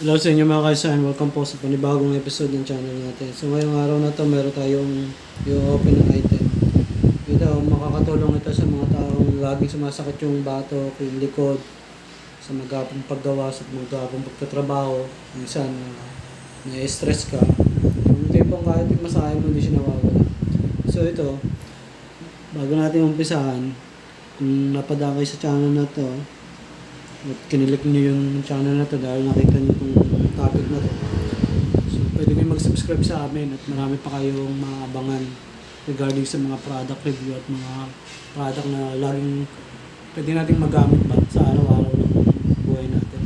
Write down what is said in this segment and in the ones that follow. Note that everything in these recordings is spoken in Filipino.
Hello sa inyo mga kaisan, welcome po sa panibagong episode ng channel natin. So ngayong araw na to meron tayong i-open item. Ito, makakatulong ito sa mga taong laging sumasakit yung batok, yung likod, sa magapong paggawa, sa magapong pagtatrabaho. Minsan, uh, na-stress ka. Yung tipong kahit yung masahe mo, hindi siya nawawala. So ito, bago natin umpisahan, kung napadakay sa channel na to, at kinilik niyo yung channel na to dahil nakita niyo itong topic na to. So, pwede kayo mag-subscribe sa amin at marami pa kayong maabangan regarding sa mga product review at mga product na laging pwede nating magamit ba sa araw-araw ng buhay natin.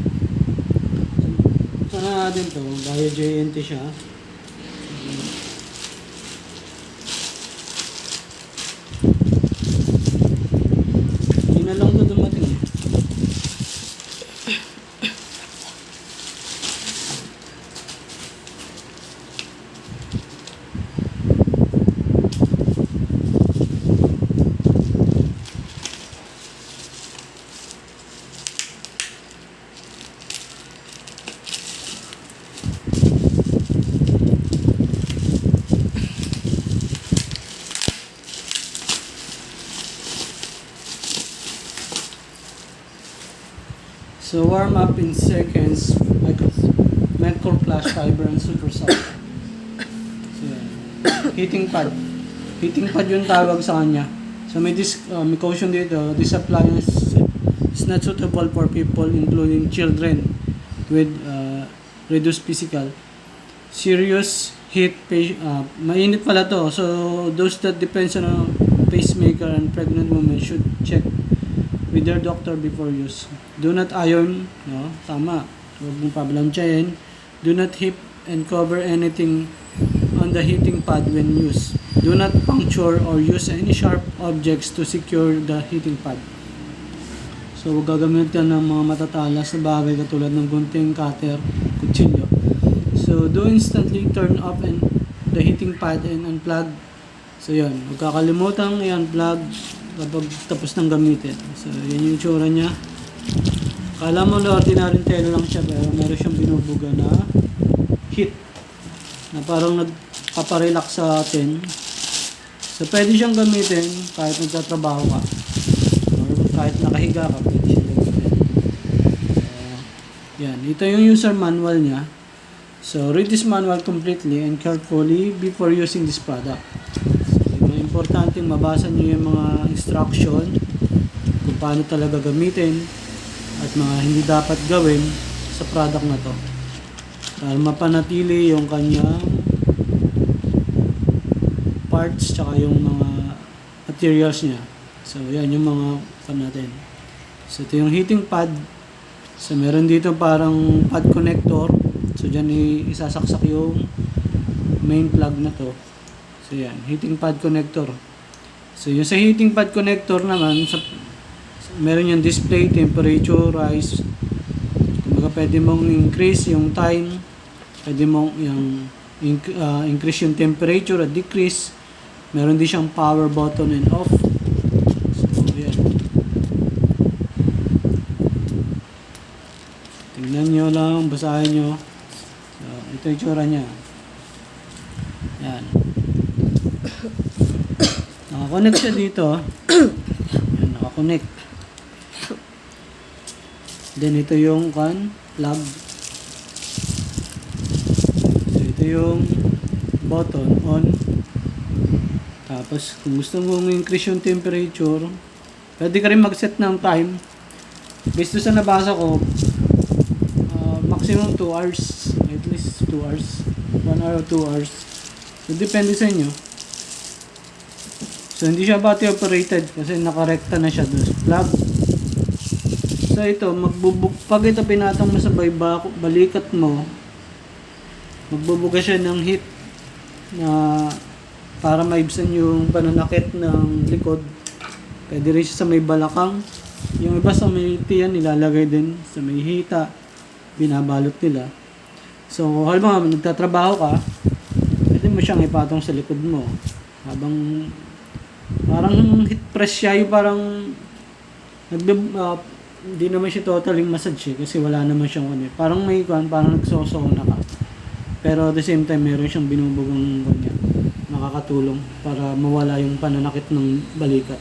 So, sana natin to, dahil JNT siya. Hindi na lang to dumating eh. So warm up in seconds, micro flash fiber and super soft. So. Heating pad. Heating pad yung tawag sa kanya. So may, dis, uh, may caution dito, this appliance is not suitable for people including children with uh, reduced physical. Serious heat, uh, mainit pala to. So those that depends on a pacemaker and pregnant women should check with their doctor before use. Do not iron, no? Tama. Huwag mong pabalansyahin. Do not heat and cover anything on the heating pad when used. Do not puncture or use any sharp objects to secure the heating pad. So, huwag gagamitin ng mga matatalas na bagay katulad ng gunting, cutter, kutsilyo. So, do instantly turn off and the heating pad and unplug. So, yun. Huwag kakalimutan i-unplug kapag tapos ng gamitin. So, yan yung itsura niya. Kala mo na ordinary telo lang siya pero meron siyang binubuga na heat na parang nagpaparelax sa atin. So, pwede siyang gamitin kahit nagtatrabaho ka. Or kahit nakahiga ka, pwede siyang gamitin. So, yan. Ito yung user manual niya. So, read this manual completely and carefully before using this product. Importanteng mabasa niyo yung mga instruction kung paano talaga gamitin at mga hindi dapat gawin sa product na to. Para mapanatili yung kanyang parts tsaka yung mga materials niya. So, yan yung mga pan natin. So, ito yung heating pad. So, meron dito parang pad connector. So, dyan isasaksak yung main plug na to. So, yan. Heating pad connector. So, yung sa heating pad connector naman, sa, meron yung display, temperature, rise. Kumbaga, pwede mong increase yung time. Pwede mong yung ah, increase yung temperature at decrease. Meron din siyang power button and off. So, yan. Tingnan nyo lang, basahin nyo. So, ito yung tsura niya. Yan. Nakakonect siya dito. Yan, nakakonect. Then, ito yung kan, plug. So, ito yung button, on. Tapos, kung gusto mong increase yung temperature, pwede ka rin mag-set ng time. Based sa nabasa ko, uh, maximum 2 hours. At least 2 hours. 1 hour or 2 hours. So, depende sa inyo. So, hindi siya battery operated kasi nakarekta na siya doon. Plug. So, ito, magbubuk, pag ito pinatong mo sa bayba, balikat mo, magbubuga siya ng heat na para maibsan yung pananakit ng likod. Pwede rin siya sa may balakang. Yung iba sa may tiyan, nilalagay din sa may hita. Binabalot nila. So, halimbawa, nagtatrabaho ka, pwede mo siyang ipatong sa likod mo. Habang parang hit press siya yung parang nagbe, hindi naman siya totally massage eh, kasi wala naman siyang ano eh. Parang may kwan, parang nagsosona ka. Pero at the same time, meron siyang binubugang kanya. Nakakatulong para mawala yung pananakit ng balikat.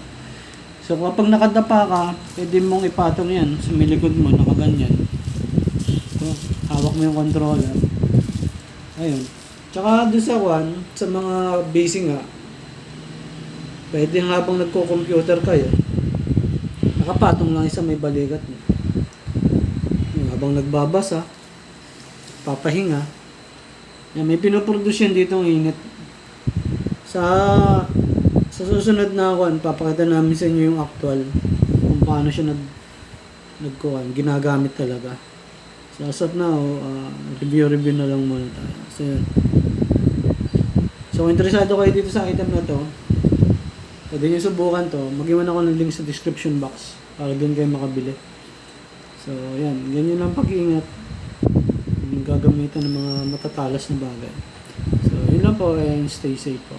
So kapag nakadapa ka, pwede mong ipatong yan sa may likod mo, nakaganyan. So, hawak mo yung controller. Ayun. Tsaka doon sa kwan, sa mga basing nga, pwede habang nagko-computer kayo, nakapatong lang sa may balikat mo. Habang nagbabasa, papahinga, yan, may pinoproduce yan dito ng init. Sa sa susunod na kwan, papakita namin sa inyo yung actual kung paano siya nag nagkuhan, ginagamit talaga. So as of now, uh, review-review na lang muna tayo. So. So interesado kayo dito sa item na to, pwede nyo subukan to. Mag-iwan ako ng link sa description box para doon kayo makabili. So yan, ganyan lang pag-iingat. Yung gagamitan ng mga matatalas na bagay. So yun lang po and stay safe po.